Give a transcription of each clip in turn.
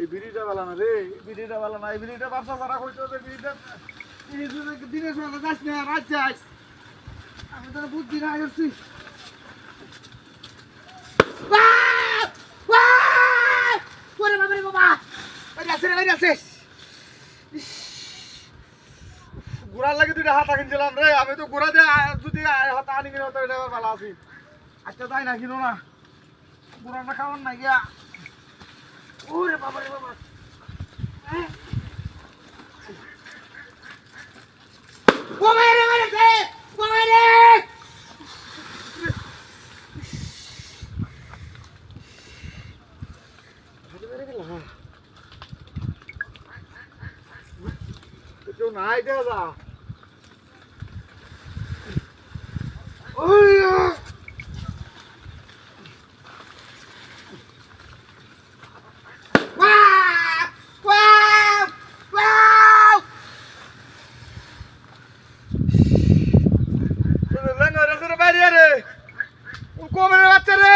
এই বিড়িটা বালা না রে বিড়িটা না এই বিড়িটা ব্যবসা করা হইতো বিড়িটা দিনের সময় যাস না রাত যাস আমি তো বুদ্ধি না ওরে বাবা রে বাবা ভাই আছে রে ভাই আছে গুড়ার লাগে দুইটা হাতা কিনছিলাম রে, আমি তো গুড়া দিয়ে যদি হাত হাতা আনি কিনে তো এটা ভালো আছি। আজকে তাই না, কিনো না। গোড়াটা খাওয়ার না গিয়া। ওরে বাবা। রে বাবা কেউ নাই দেওয়া যা ওই ওয়াও ওয়াও ওয়াও লেঙ্গা রে রে বাইরে রে কোমরে বাচ্চা রে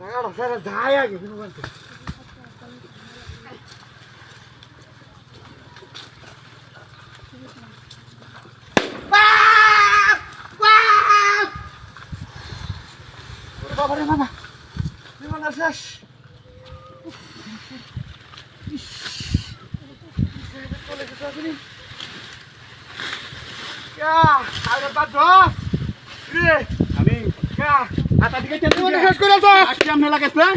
টাকাটা স্যার যায় আগে কিন্তু বলতে বাবা বিমানটা শেষ চলে গেছে আপনি কে আরে বাদ রে আমি কে হাতা দিকে চেন আজকে আপনি লাগাইছ না